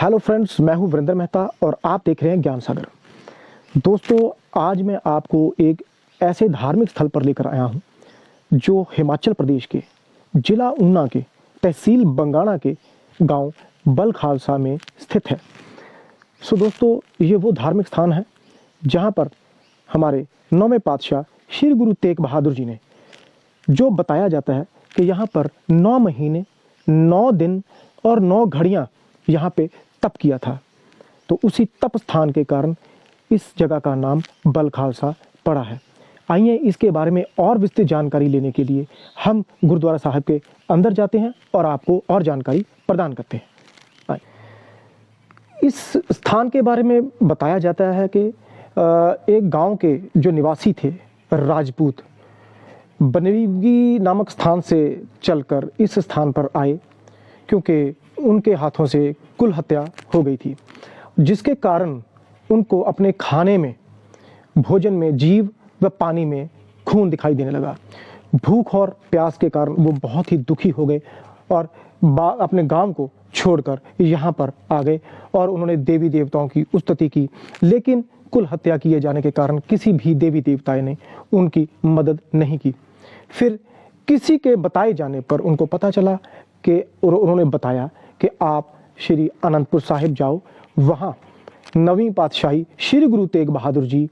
Hello friends मैं हूँ वरिंदर मेहता और आप देख रहे हैं ज्ञान सागर। दोस्तों, आज मैं आपको एक ऐसे धार्मिक स्थल पर लेकर आया हूँ, जो हिमाचल प्रदेश के, जिला ऊना के, तहसील बंगाणा के गाँव बल खालसा में स्थित है। सो दोस्तों, ये वो धार्मिक स्थान है, जहाँ पर हमारे नौवें पातशाह श्री गुरु तेग बहादुर जी ने, जो बताया जाता है कि यहाँ पर नौ महीने, नौ दिन और नौ घड़ियाँ यहाँ पे तप किया था। तो उसी तप स्थान के कारण इस जगह का नाम बल खालसा पड़ा है। आइए इसके बारे में और विस्तृत जानकारी लेने के लिए हम गुरुद्वारा साहब के अंदर जाते हैं और आपको और जानकारी प्रदान करते हैं। इस स्थान के बारे में बताया जाता है कि एक गाँव के जो निवासी थे, राजपूत बनरीगी नामक स्थान से चलकर इस स्थान पर आए, क्योंकि उनके हाथों से कुल हत्या हो गई थी, जिसके कारण उनको अपने खाने में, भोजन में जीव व पानी में खून दिखाई देने लगा। भूख और प्यास के कारण वो बहुत ही दुखी हो गए और अपने गाँव को छोड़कर यहाँ पर आ गए और उन्होंने देवी देवताओं की उस्तति की। लेकिन कुल हत्या किए जाने के कारण किसी भी देवी देवताएँ ने उनकी मदद नहीं की। फिर किसी के बताए जाने पर उनको पता चला कि उन्होंने बताया कि आप श्री अनंतपुर साहिब जाओ। वहाँ नवीं पातशाही श्री गुरु तेग बहादुर जी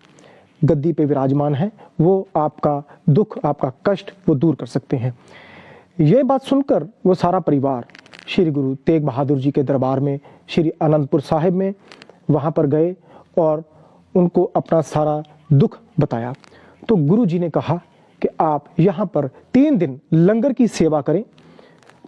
गद्दी पे विराजमान है। वो आपका दुख, आपका कष्ट वो दूर कर सकते हैं। ये बात सुनकर वो सारा परिवार श्री गुरु तेग बहादुर जी के दरबार में, श्री अनंतपुर साहिब में वहाँ पर गए और उनको अपना सारा दुख बताया। तो गुरु जी ने कहा कि आप यहाँ पर तीन दिन लंगर की सेवा करें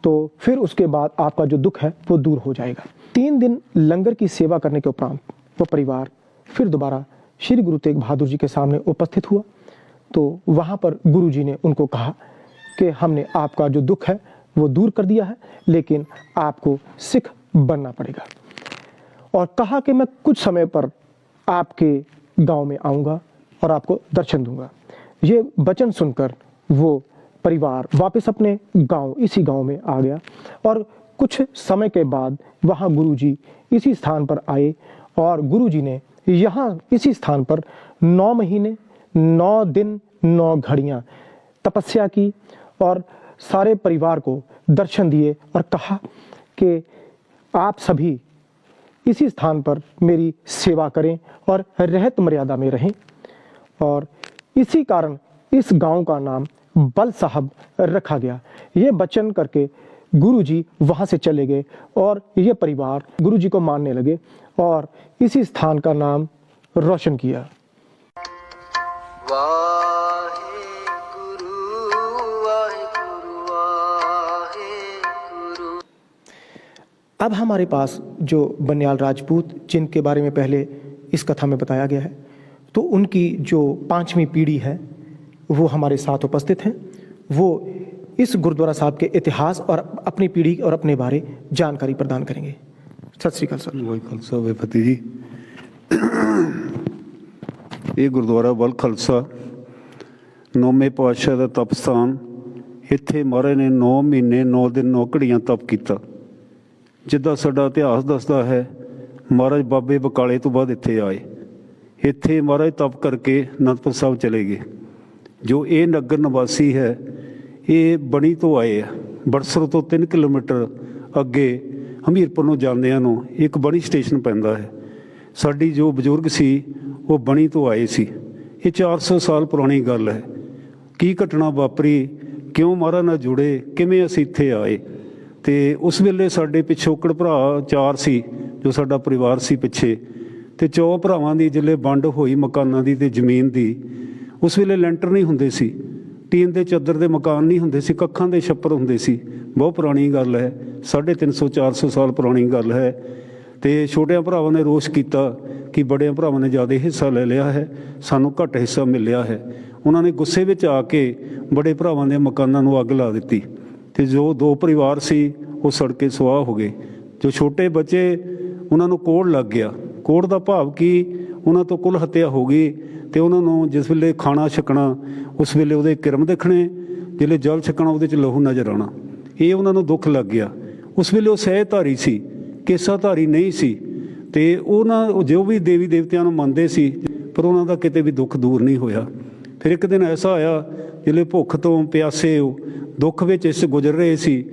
तो फिर उसके बाद आपका जो दुख है, वो दूर हो जाएगा। तीन दिन लंगर की सेवा करने के उपरांत वो परिवार फिर दोबारा श्री गुरु तेग बहादुर जी के सामने उपस्थित हुआ। तो वहाँ पर गुरु जी ने उनको कहा कि हमने आपका जो दुख है, वो दूर कर दिया है, लेकिन आपको सिख बनना पड़ेगा। और कहा कि मैं कुछ समय पर आपके गाँव में आऊँगा और आपको दर्शन दूँगा। ये वचन सुनकर वो परिवार वापस अपने गाँव, इसी गाँव में आ गया और कुछ समय के बाद वहाँ गुरुजी इसी स्थान पर आए और गुरुजी ने यहाँ इसी स्थान पर नौ महीने, नौ दिन, नौ घड़ियाँ तपस्या की और सारे परिवार को दर्शन दिए और कहा कि आप सभी इसी स्थान पर मेरी सेवा करें और रहत मर्यादा में रहें और इसी कारण इस गाँव का नाम बल साहब रखा गया। ये बचन करके गुरु जी वहाँ से चले गए और ये परिवार गुरु जी को मानने लगे और इसी स्थान का नाम रोशन किया। अब हमारे पास जो बनियाल राजपूत जिनके बारे में पहले इस कथा में बताया गया है तो उनकी जो पांचवी पीढ़ी है वो हमारे साथ उपस्थित हैं वो इस गुरुद्वारा साहब के इतिहास और अपनी पीढ़ी और अपने बारे जानकारी प्रदान करेंगे सत श्रीकाल सर ਵਾਹਿ ਖਾਲਸਾ ਵੇ ਫਤਿਹ ਜੀ ਇਹ ਗੁਰਦੁਆਰਾ ਬਲ ਖਾਲਸਾ ਨੌਵੇਂ ਪਾਤਸ਼ਾਹ ਦਾ ਤਪ ਸਥਾਨ ਇੱਥੇ ਮਹਾਰਾਜ ਨੇ 9 ਮਹੀਨੇ 9 ਦਿਨ 9 ਘੜੀਆਂ ਤਪ ਕੀਤਾ ਜਿੱਦਾਂ ਸਾਡਾ ਇਤਿਹਾਸ ਦੱਸਦਾ ਹੈ ਮਹਾਰਾਜ ਬਾਬੇ ਬਕਾਲੇ ਤੋਂ ਬਾਅਦ ਇੱਥੇ ਆਏ ਇੱਥੇ ਮਹਾਰਾਜ ਤਪ ਕਰਕੇ ਅਨੰਦਪੁਰ ਸਾਹਿਬ ਚਲੇ ਗਏ ਜੋ ਇਹ ਨਗਰ ਨਿਵਾਸੀ ਹੈ, ਇਹ ਬਣੀ ਤੋਂ ਆਏ ਆ। ਬੜਸਰ ਤੋਂ 3 ਕਿਲੋਮੀਟਰ ਅੱਗੇ ਹਮੀਰਪੁਰ ਨੂੰ ਜਾਂਦਿਆਂ ਨੂੰ ਇੱਕ ਬਣੀ ਸਟੇਸ਼ਨ ਪੈਂਦਾ ਹੈ। ਸਾਡੀ ਜੋ ਬਜ਼ੁਰਗ ਸੀ, ਉਹ ਬਣੀ ਤੋਂ ਆਏ ਸੀ। ਇਹ 400 ਸਾਲ ਪੁਰਾਣੀ ਗੱਲ ਹੈ। ਕੀ ਘਟਨਾ ਵਾਪਰੀ, ਕਿਉਂ ਮਹਾਰਾਜ ਨਾਲ ਜੁੜੇ, ਕਿਵੇਂ ਅਸੀਂ ਇੱਥੇ ਆਏ? ਤੇ ਉਸ ਵੇਲੇ ਸਾਡੇ ਪਿਛੋਕੜ ਭਰਾ ਚਾਰ ਸੀ, ਜੋ ਸਾਡਾ ਪਰਿਵਾਰ ਸੀ ਪਿੱਛੇ। ਤੇ ਚੌ ਭਰਾਵਾਂ ਦੀ ਜਿੱਲੇ ਵੰਡ ਹੋਈ ਮਕਾਨਾਂ ਦੀ ਤੇ ਜ਼ਮੀਨ ਦੀ। ਉਸ ਵੇਲੇ ਲੈਂਟਰ ਨਹੀਂ ਹੁੰਦੇ ਸੀ। ਟੀਨ ਦੇ ਚਾਦਰ ਦੇ ਮਕਾਨ ਨਹੀਂ ਹੁੰਦੇ ਸੀ, ਕੱਖਾਂ ਦੇ ਛੱਪਰ ਹੁੰਦੇ ਸੀ। ਬਹੁਤ ਪੁਰਾਣੀ ਗੱਲ ਹੈ 350 400 ਸਾਲ ਪੁਰਾਣੀ ਗੱਲ ਹੈ। ਤੇ ਛੋਟਿਆਂ ਭਰਾਵਾਂ ਨੇ ਰੋਸ਼ ਕੀਤਾ ਕਿ ਬੜਿਆਂ ਭਰਾਵਾਂ ਨੇ ਜ਼ਿਆਦਾ ਹਿੱਸਾ ਲੈ ਲਿਆ ਹੈ, ਸਾਨੂੰ ਘੱਟ ਹਿੱਸਾ ਮਿਲਿਆ ਹੈ। ਉਹਨਾਂ ਨੇ ਗੁੱਸੇ ਵਿੱਚ ਆ ਕੇ ਬੜੇ ਭਰਾਵਾਂ ਦੇ ਮਕਾਨਾਂ ਨੂੰ ਅੱਗ ਲਾ ਦਿੱਤੀ। ਤੇ ਜੋ ਦੋ ਪਰਿਵਾਰ ਸੀ, ਉਹ ਸੜ ਕੇ ਸੁਆਹ ਹੋ ਗਏ। ਜੋ ਛੋਟੇ ਬੱਚੇ, ਉਹਨਾਂ ਨੂੰ ਕੋੜ ਲੱਗ ਗਿਆ। ਕੋੜ ਦਾ ਭਾਵ ਕੀ ਉਹਨਾਂ ਤੋਂ ਕੁੱਲ ਹੱਤਿਆ ਹੋ ਗਈ ਤੇ ਉਹਨਾਂ ਨੂੰ ਜਿਸ ਵੇਲੇ ਖਾਣਾ ਛਕਣਾ, ਉਸ ਵੇਲੇ ਉਹਦੇ ਕਿਰਮ ਦੇਖਣੇ, ਜਿਹੜੇ ਜਲ ਛਕਣਾ ਉਹਦੇ ਚ ਲਹੂ ਨਜ਼ਰ ਆਉਣਾ। ਇਹ ਉਹਨਾਂ ਨੂੰ ਦੁੱਖ ਲੱਗ ਗਿਆ। ਉਸ ਵੇਲੇ ਉਹ ਸਹਿਧਾਰੀ ਸੀ, ਕੇਸਾਧਾਰੀ ਨਹੀਂ ਸੀ ਤੇ ਉਹਨਾਂ ਜੋ ਵੀ ਦੇਵੀ ਦੇਵਤਿਆਂ ਨੂੰ ਮੰਨਦੇ ਸੀ, ਪਰ ਉਹਨਾਂ ਦਾ ਕਿਤੇ ਵੀ ਦੁੱਖ ਦੂਰ ਨਹੀਂ ਹੋਇਆ। ਫਿਰ ਇੱਕ ਦਿਨ ਐਸਾ ਆਇਆ, ਜਿਹੜੇ ਭੁੱਖ ਤੋਂ ਪਿਆਸੇ, ਦੁੱਖ ਵਿੱਚ ਇਸ ਗੁਜ਼ਰ ਰਹੇ ਸੀ,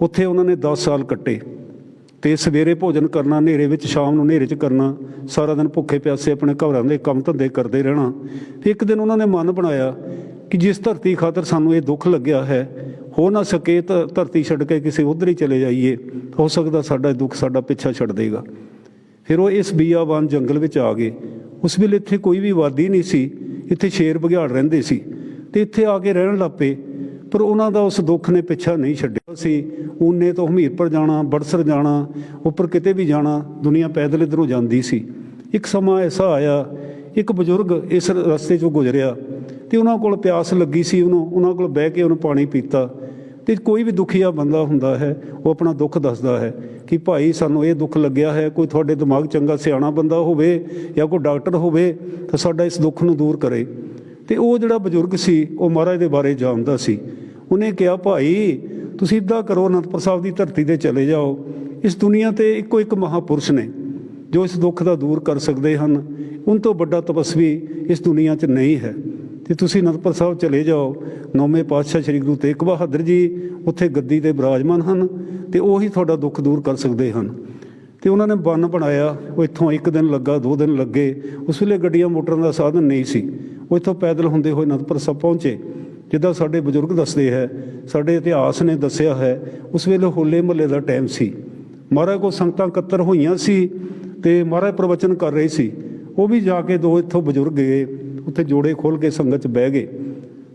ਉੱਥੇ ਉਹਨਾਂ ਨੇ 10 ਸਾਲ ਕੱਟੇ। ਤੇ ਸਵੇਰੇ ਭੋਜਨ ਕਰਨਾ, ਹਨੇਰੇ ਵਿੱਚ ਸ਼ਾਮ ਨੂੰ ਹਨੇਰੇ 'ਚ ਕਰਨਾ, ਸਾਰਾ ਦਿਨ ਭੁੱਖੇ ਪਿਆਸੇ ਆਪਣੇ ਘਰਾਂ ਦੇ ਕੰਮ ਧੰਦੇ ਕਰਦੇ ਰਹਿਣਾ। ਫਿਰ ਇੱਕ ਦਿਨ ਉਹਨਾਂ ਨੇ ਮਨ ਬਣਾਇਆ ਕਿ ਜਿਸ ਧਰਤੀ ਖਾਤਰ ਸਾਨੂੰ ਇਹ ਦੁੱਖ ਲੱਗਿਆ ਹੈ, ਹੋ ਨਾ ਸਕੇ ਤਾਂ ਧਰਤੀ ਛੱਡ ਕੇ ਕਿਸੇ ਉਧਰ ਹੀ ਚਲੇ ਜਾਈਏ, ਹੋ ਸਕਦਾ ਸਾਡਾ ਦੁੱਖ ਸਾਡਾ ਪਿੱਛਾ ਛੱਡ ਦੇਗਾ। ਫਿਰ ਉਹ ਇਸ ਬੀਆਬਾਨ ਜੰਗਲ ਵਿੱਚ ਆ ਗਏ। ਉਸ ਵੇਲੇ ਇੱਥੇ ਕੋਈ ਵੀ ਵਾਦੀ ਨਹੀਂ ਸੀ, ਇੱਥੇ ਸ਼ੇਰ ਬਘਿਆੜ ਰਹਿੰਦੇ ਸੀ। ਤੇ ਇੱਥੇ ਆ ਕੇ ਰਹਿਣ ਲੱਪੇ ਪਰ ਉਹਨਾਂ ਦਾ ਉਸ ਦੁੱਖ ਨੇ ਪਿੱਛਾ ਨਹੀਂ ਛੱਡਿਆ। ਸੀ ਊਨੇ ਤੋਂ ਹਮੀਰਪੁਰ ਜਾਣਾ, ਬੜਸਰ ਜਾਣਾ, ਉੱਪਰ ਕਿਤੇ ਵੀ ਜਾਣਾ, ਦੁਨੀਆ ਪੈਦਲ ਇਧਰੋਂ ਜਾਂਦੀ ਸੀ। ਇੱਕ ਸਮਾਂ ਐਸਾ ਆਇਆ, ਇੱਕ ਬਜ਼ੁਰਗ ਇਸ ਰਸਤੇ 'ਚੋਂ ਗੁਜ਼ਰਿਆ ਤੇ ਉਹਨਾਂ ਕੋਲ ਪਿਆਸ ਲੱਗੀ ਸੀ ਉਹਨੂੰ, ਉਹਨਾਂ ਕੋਲ ਬਹਿ ਕੇ ਉਹਨੂੰ ਪਾਣੀ ਪੀਤਾ ਤੇ ਕੋਈ ਵੀ ਦੁਖੀਆ ਬੰਦਾ ਹੁੰਦਾ ਹੈ, ਉਹ ਆਪਣਾ ਦੁੱਖ ਦੱਸਦਾ ਹੈ ਕਿ ਭਾਈ ਸਾਨੂੰ ਇਹ ਦੁੱਖ ਲੱਗਿਆ ਹੈ, ਕੋਈ ਤੁਹਾਡੇ ਦਿਮਾਗ ਚੰਗਾ ਸਿਆਣਾ ਬੰਦਾ ਹੋਵੇ ਜਾਂ ਕੋਈ ਡਾਕਟਰ ਹੋਵੇ ਤਾਂ ਸਾਡਾ ਇਸ ਦੁੱਖ ਨੂੰ ਦੂਰ ਕਰੇ। ਤੇ ਉਹ ਜਿਹੜਾ ਬਜ਼ੁਰਗ ਸੀ, ਉਹ ਮਹਾਰਾਜ ਦੇ ਬਾਰੇ ਜਾਣਦਾ ਸੀ। ਉਹਨੇ ਕਿਹਾ, ਭਾਈ, ਤੁਸੀਂ ਇਦਾਂ ਕਰੋ, ਅਨੰਦਪੁਰ ਸਾਹਿਬ ਦੀ ਧਰਤੀ ਤੇ ਚਲੇ ਜਾਓ। ਇਸ ਦੁਨੀਆ ਤੇ ਇੱਕੋ ਇੱਕ ਮਹਾਪੁਰਸ਼ ਨੇ, ਜੋ ਇਸ ਦੁੱਖ ਦਾ ਦੂਰ ਕਰ ਸਕਦੇ ਹਨ। ਉਨ ਤੋਂ ਵੱਡਾ ਤਪਸਵੀ ਇਸ ਦੁਨੀਆ 'ਚ ਨਹੀਂ ਹੈ। ਤੇ ਤੁਸੀਂ ਅਨੰਦਪੁਰ ਸਾਹਿਬ ਚਲੇ ਜਾਓ, ਨੌਵੇਂ ਪਾਤਸ਼ਾਹ ਸ੍ਰੀ ਗੁਰੂ ਤੇਗ ਬਹਾਦਰ ਜੀ ਉੱਥੇ ਗੱਦੀ ਤੇ ਬਿਰਾਜਮਾਨ ਹਨ ਤੇ ਉਹੀ ਤੁਹਾਡਾ ਦੁੱਖ ਦੂਰ ਕਰ ਸਕਦੇ ਹਨ। ਤੇ ਉਹਨਾਂ ਨੇ ਬੰਨ ਬਣਾਇਆ, ਉਹ ਇੱਥੋਂ ਇੱਕ ਦਿਨ ਲੱਗਾ, ਦੋ ਦਿਨ ਲੱਗੇ। ਉਸ ਵੇਲੇ ਗੱਡੀਆਂ, ਮੋਟਰਾਂ ਦਾ ਸਾਧਨ ਨਹੀਂ ਸੀ। ਉਹ ਇੱਥੋਂ ਪੈਦਲ ਹੁੰਦੇ ਹੋਏ ਅਨੰਦਪੁਰ ਸਾਹਿਬ ਪਹੁੰਚੇ। ਜਿੱਦਾਂ ਸਾਡੇ ਬਜ਼ੁਰਗ ਦੱਸਦੇ ਹੈ, ਸਾਡੇ ਇਤਿਹਾਸ ਨੇ ਦੱਸਿਆ ਹੈ, ਉਸ ਵੇਲੇ ਹੋਲੇ ਮਹੱਲੇ ਦਾ ਟਾਈਮ ਸੀ। ਮਹਾਰਾਜ ਕੋ ਸੰਗਤਾਂ ਇਕੱਤਰ ਹੋਈਆਂ ਸੀ ਤੇ ਮਹਾਰਾਜ ਪ੍ਰਵਚਨ ਕਰ ਰਹੇ ਸੀ। ਉਹ ਵੀ ਜਾ ਕੇ ਦੋ ਇੱਥੋਂ ਬਜ਼ੁਰਗ ਗਏ, ਉੱਥੇ ਜੋੜੇ ਖੋਲ ਕੇ ਸੰਗਤ 'ਚ ਬਹਿ ਗਏ।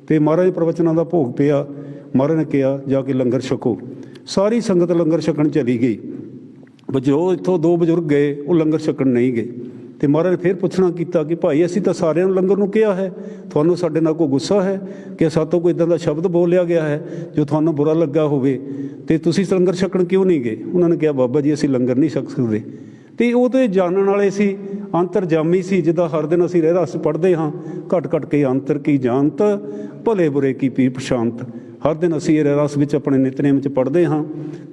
ਤੇ ਮਹਾਰਾਜ ਪ੍ਰਵਚਨਾਂ ਦਾ ਭੋਗ ਪਿਆ। ਮਹਾਰਾਜ ਨੇ ਕਿਹਾ, ਜਾ ਕੇ ਲੰਗਰ ਛਕੋ। ਸਾਰੀ ਸੰਗਤ ਲੰਗਰ ਛਕਣ ਚਲੀ ਗਈ। ਬਜੋ ਇੱਥੋਂ ਦੋ ਬਜ਼ੁਰਗ ਗਏ, ਉਹ ਲੰਗਰ ਛਕਣ ਨਹੀਂ ਗਏ। ਤੇ ਮਹਾਰਾਜ ਨੇ ਫਿਰ ਪੁੱਛਣਾ ਕੀਤਾ ਕਿ ਭਾਈ ਅਸੀਂ ਤਾਂ ਸਾਰਿਆਂ ਨੂੰ ਲੰਗਰ ਨੂੰ ਕਿਹਾ ਹੈ, ਤੁਹਾਨੂੰ ਸਾਡੇ ਨਾਲ ਕੋਈ ਗੁੱਸਾ ਹੈ ਕਿ ਸਾਤੋਂ ਕੋਈ ਇਦਾਂ ਦਾ ਸ਼ਬਦ ਬੋਲਿਆ ਗਿਆ ਹੈ ਜੋ ਤੁਹਾਨੂੰ ਬੁਰਾ ਲੱਗਾ ਹੋਵੇ? ਤੇ ਤੁਸੀਂ ਲੰਗਰ ਛਕਣ ਕਿਉਂ ਨਹੀਂ ਗਏ? ਉਹਨਾਂ ਨੇ ਕਿਹਾ, ਬਾਬਾ ਜੀ, ਅਸੀਂ ਲੰਗਰ ਨਹੀਂ ਛਕ ਸਕਦੇ। ਤੇ ਉਹ ਤੇ ਜਾਣਨ ਵਾਲੇ ਸੀ, ਅੰਤਰਜਾਮੀ ਸੀ, ਜਿੱਦਾਂ ਹਰ ਦਿਨ ਅਸੀਂ ਰਹਿ ਰਸ ਪੜ੍ਹਦੇ ਹਾਂ, ਘਟ ਘਟ ਕੇ ਅੰਤਰ ਕੀ ਜਾਣਤ, ਭਲੇ ਬੁਰੇ ਕੀ ਪੀ ਪਛਾਨਤ ਹਰ ਦਿਨ ਅਸੀਂ ਇਹ ਰਸ ਵਿੱਚ ਆਪਣੇ ਨਿਤਨੇਮ ਵਿੱਚ ਪੜ੍ਹਦੇ ਹਾਂ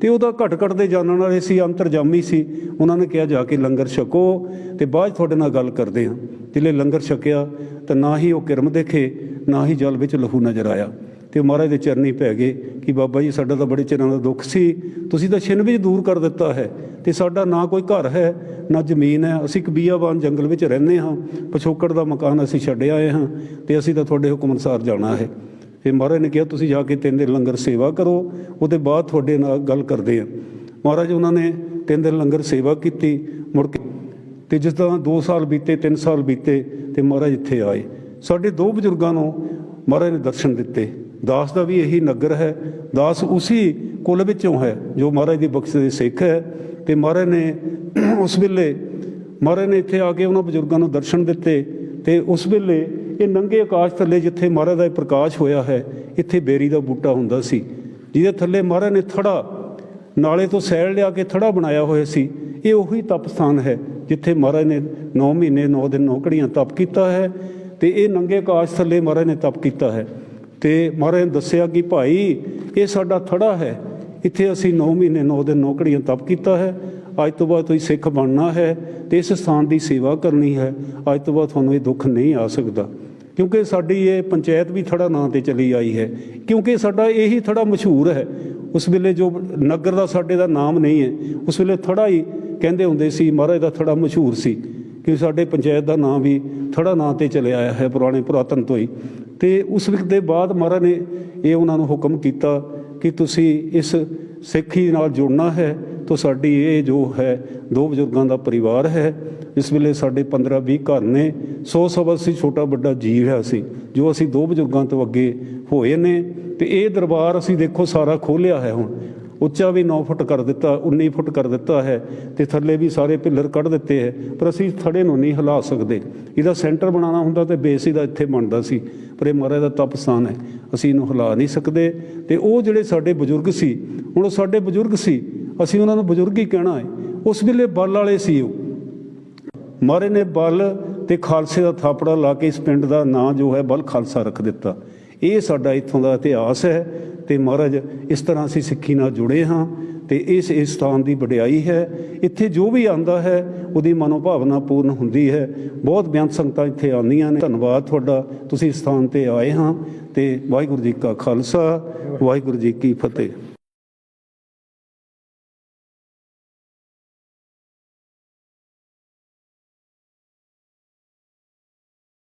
ਤੇ ਉਹਦਾ ਘਟ ਘਟ ਦੇ ਜਾਣਨ ਵਾਲੇ ਸੀ, ਅੰਤਰਜਾਮੀ ਸੀ। ਉਹਨਾਂ ਨੇ ਕਿਹਾ, ਜਾ ਕੇ ਲੰਗਰ ਛਕੋ ਤੇ ਬਾਅਦ 'ਚ ਤੁਹਾਡੇ ਨਾਲ ਗੱਲ ਕਰਦੇ ਹਾਂ। ਜਿਲੇ ਲੰਗਰ ਛਕਿਆ ਤਾਂ ਨਾ ਹੀ ਉਹ ਕਿਰਮ ਦੇਖੇ, ਨਾ ਹੀ ਜਲ ਵਿੱਚ ਲਹੂ ਨਜ਼ਰ ਆਇਆ। ਤੇ ਮਹਾਰਾਜ ਦੇ ਚਰਨੀ ਪੈ ਗਏ ਕਿ ਬਾਬਾ ਜੀ, ਸਾਡਾ ਤਾਂ ਬੜੇ ਚਿਰਾਂ ਦਾ ਦੁੱਖ ਸੀ। ਤੁਸੀਂ ਤਾਂ ਛਿਨ ਵਿੱਚ ਦੂਰ ਕਰ ਦਿੱਤਾ ਹੈ ਤੇ ਸਾਡਾ ਨਾ ਕੋਈ ਘਰ ਹੈ, ਨਾ ਜ਼ਮੀਨ ਹੈ। ਅਸੀਂ ਇੱਕ ਬੀਆਬਾਨ ਜੰਗਲ ਵਿੱਚ ਰਹਿੰਦੇ ਹਾਂ। ਪਿਛੋਕੜ ਦਾ ਮਕਾਨ ਅਸੀਂ ਛੱਡ ਆਏ ਹਾਂ ਤੇ ਅਸੀਂ ਤਾਂ ਤੁਹਾਡੇ ਹੁਕਮ ਅਨੁਸਾਰ ਜਾਣਾ ਹੈ। ਫਿਰ ਮਹਾਰਾਜ ਨੇ ਕਿਹਾ, ਤੁਸੀਂ ਜਾ ਕੇ ਤਿੰਨ ਦਿਨ ਲੰਗਰ ਸੇਵਾ ਕਰੋ। ਉਹਦੇ ਬਾਅਦ ਤੁਹਾਡੇ ਨਾਲ ਗੱਲ ਕਰਦੇ ਹਾਂ ਮਹਾਰਾਜ ਉਹਨਾਂ ਨੇ ਤਿੰਨ ਦਿਨ ਲੰਗਰ ਸੇਵਾ ਕੀਤੀ, ਮੁੜ ਕੇ ਤੇ ਜਿਸ ਤਰ੍ਹਾਂ 2 ਸਾਲ ਬੀਤੇ 3 ਸਾਲ ਬੀਤੇ ਤੇ ਮਹਾਰਾਜ ਇੱਥੇ ਆਏ। ਸਾਡੇ ਦੋ ਬਜ਼ੁਰਗਾਂ ਨੂੰ ਮਹਾਰਾਜ ਨੇ ਦਰਸ਼ਨ ਦਿੱਤੇ। ਦਾਸ ਦਾ ਵੀ ਇਹੀ ਨਗਰ ਹੈ। ਦਾਸ ਉਸੇ ਕੁਲ ਵਿੱਚੋਂ ਹੈ, ਜੋ ਮਹਾਰਾਜ ਦੀ ਬਖਸ਼ ਦੇ ਸਿੱਖ ਹੈ। ਤੇ ਮਹਾਰਾਜ ਨੇ ਉਸ ਵੇਲੇ ਮਹਾਰਾਜ ਨੇ ਇੱਥੇ ਆ ਕੇ ਉਹਨਾਂ ਬਜ਼ੁਰਗਾਂ ਨੂੰ ਦਰਸ਼ਨ ਦਿੱਤੇ ਤੇ ਉਸ ਵੇਲੇ ਇਹ ਨੰਗੇ ਆਕਾਸ਼ ਥੱਲੇ ਜਿੱਥੇ ਮਹਾਰਾਜ ਦਾ ਇਹ ਪ੍ਰਕਾਸ਼ ਹੋਇਆ ਹੈ, ਇੱਥੇ ਬੇਰੀ ਦਾ ਬੂਟਾ ਹੁੰਦਾ ਸੀ। ਜਿਹਦੇ ਥੱਲੇ ਮਹਾਰਾਜ ਨੇ ਥੜਾ, ਨਾਲੇ ਤੋਂ ਸੈਲ ਲਿਆ ਕੇ ਥੜਾ ਬਣਾਇਆ ਹੋਇਆ ਸੀ। ਇਹ ਉਹੀ ਤਪ ਸਥਾਨ ਹੈ ਜਿੱਥੇ ਮਹਾਰਾਜ ਨੇ 9 ਮਹੀਨੇ 9 ਦਿਨ 9 ਘੜੀਆਂ ਤਪ ਕੀਤਾ ਹੈ ਤੇ ਇਹ ਨੰਗੇ ਆਕਾਸ਼ ਥੱਲੇ ਮਹਾਰਾਜ ਨੇ ਤਪ ਕੀਤਾ ਹੈ। ਤੇ ਮਹਾਰਾਜ ਨੇ ਦੱਸਿਆ ਕਿ ਭਾਈ, ਇਹ ਸਾਡਾ ਥੜਾ ਹੈ। ਇੱਥੇ ਅਸੀਂ 9 ਮਹੀਨੇ 9 ਦਿਨ 9 ਘੜੀਆਂ ਤਪ ਕੀਤਾ ਹੈ। ਅੱਜ ਤੋਂ ਬਾਅਦ ਤੁਸੀਂ ਸਿੱਖ ਬਣਨਾ ਹੈ ਤੇ ਇਸ ਸਥਾਨ ਦੀ ਸੇਵਾ ਕਰਨੀ ਹੈ। ਅੱਜ ਤੋਂ ਬਾਅਦ ਤੁਹਾਨੂੰ ਇਹ ਦੁੱਖ ਨਹੀਂ ਆ ਸਕਦਾ। ਕਿਉਂਕਿ ਸਾਡੀ ਇਹ ਪੰਚਾਇਤ ਵੀ ਥੜਾ ਨਾਂ ਤੇ ਚਲੀ ਆਈ ਹੈ। ਕਿਉਂਕਿ ਸਾਡਾ ਇਹੀ ਥੜਾ ਮਸ਼ਹੂਰ ਹੈ। ਉਸ ਵੇਲੇ ਜੋ ਨਗਰ ਦਾ ਸਾਡੇ ਦਾ ਨਾਮ ਨਹੀਂ ਹੈ, ਉਸ ਵੇਲੇ ਥੜਾ ਹੀ ਕਹਿੰਦੇ ਹੁੰਦੇ ਸੀ, ਮਹਾਰਾਜ ਦਾ ਥੜਾ ਮਸ਼ਹੂਰ ਸੀ ਕਿ ਸਾਡੇ ਪੰਚਾਇਤ ਦਾ ਨਾਮ ਵੀ ਥੜਾ ਨਾਂ ਤੇ ਚਲੇ ਆਇਆ ਹੈ ਪੁਰਾਣੇ ਪੁਰਾਤਨ ਤੋਂ ਹੀ। ਤੇ ਉਸ ਵਕਤ ਦੇ ਬਾਅਦ ਮਹਾਰਾਜ ਨੇ ਇਹ ਉਹਨਾਂ ਨੂੰ ਹੁਕਮ ਕੀਤਾ ਕਿ ਤੁਸੀਂ ਇਸ ਸਿੱਖੀ ਨਾਲ ਜੁੜਨਾ ਹੈ ਤਾਂ ਸਾਡੀ ਇਹ ਜੋ ਹੈ, ਦੋ ਬਜ਼ੁਰਗਾਂ ਦਾ ਪਰਿਵਾਰ ਹੈ, ਇਸ ਵੇਲੇ ਸਾਡੇ 15 20 ਘਰ ਨੇ 100 ਸਵਾ ਅਸੀਂ ਛੋਟਾ ਵੱਡਾ ਜੀਵ ਹੈ ਅਸੀਂ, ਜੋ ਅਸੀਂ ਦੋ ਬਜ਼ੁਰਗਾਂ ਤੋਂ ਅੱਗੇ ਹੋਏ ਨੇ, ਤੇ ਇਹ ਦਰਬਾਰ ਅਸੀਂ ਦੇਖੋ ਸਾਰਾ ਖੋਲਿਆ ਹੈ ਹੁਣ। ਉੱਚਾ ਵੀ 9 ਫੁੱਟ ਕਰ ਦਿੱਤਾ 19 ਫੁੱਟ ਕਰ ਦਿੱਤਾ ਹੈ, ਤੇ ਥੱਲੇ ਵੀ ਸਾਰੇ ਪਿੱਲਰ ਕੱਢ ਦਿੱਤੇ ਹੈ, ਪਰ ਅਸੀਂ ਥੜੇ ਨੂੰ ਨਹੀਂ ਹਿਲਾ ਸਕਦੇ। ਇਹਦਾ ਸੈਂਟਰ ਬਣਾਉਣਾ ਹੁੰਦਾ ਤੇ ਬੇਸ ਇਹਦਾ ਇੱਥੇ ਬਣਦਾ ਸੀ, ਪਰ ਇਹ ਮਹਾਰਾਜ ਦਾ ਤਪ ਸਥਾਨ ਹੈ। ਅਸੀਂ ਇਹਨੂੰ ਹਿਲਾ ਨਹੀਂ ਸਕਦੇ, ਤੇ ਉਹ ਜਿਹੜੇ ਸਾਡੇ ਬਜ਼ੁਰਗ ਸੀ, ਹੁਣ ਉਹ ਸਾਡੇ ਬਜ਼ੁਰਗ ਸੀ ਅਸੀਂ ਉਹਨਾਂ ਨੂੰ ਬਜ਼ੁਰਗ ਹੀ ਕਹਿਣਾ ਹੈ। ਉਸ ਵੇਲੇ ਬਲ ਵਾਲੇ ਸੀ ਉਹ। ਮਾਰੇ ਨੇ ਬਲ ਤੇ ਖਾਲਸੇ ਦਾ ਥਾਪੜਾ ਲਾ ਕੇ ਇਸ ਪਿੰਡ ਦਾ ਨਾਂ ਜੋ ਹੈ ਬਲ ਖਾਲਸਾ ਰੱਖ ਦਿੱਤਾ। ਇਹ ਸਾਡਾ ਇੱਥੋਂ ਦਾ ਇਤਿਹਾਸ ਹੈ ਤੇ ਮਹਾਰਾਜ, ਇਸ ਤਰ੍ਹਾਂ ਅਸੀਂ ਸਿੱਖੀ ਨਾਲ ਜੁੜੇ ਹਾਂ ਤੇ ਇਸ ਇਸ ਸਥਾਨ ਦੀ ਵਡਿਆਈ ਹੈ। ਇੱਥੇ ਜੋ ਵੀ ਆਂਦਾ ਹੈ, ਉਹਦੀ ਮਨੋਭਾਵਨਾ ਪੂਰਨ ਹੁੰਦੀ ਹੈ। ਬਹੁਤ ਬੇਅੰਤ ਸੰਗਤਾਂ ਇੱਥੇ ਆਉਂਦੀਆਂ ਨੇ। ਧੰਨਵਾਦ ਤੁਹਾਡਾ। ਤੁਸੀਂ ਇਸ ਸਥਾਨ ਤੇ ਆਏ ਹਾਂ ਤੇ ਵਾਹਿਗੁਰੂ ਜੀ ਕਾ ਖਾਲਸਾ, ਵਾਹਿਗੁਰੂ ਜੀ ਕੀ ਫਤਿਹ।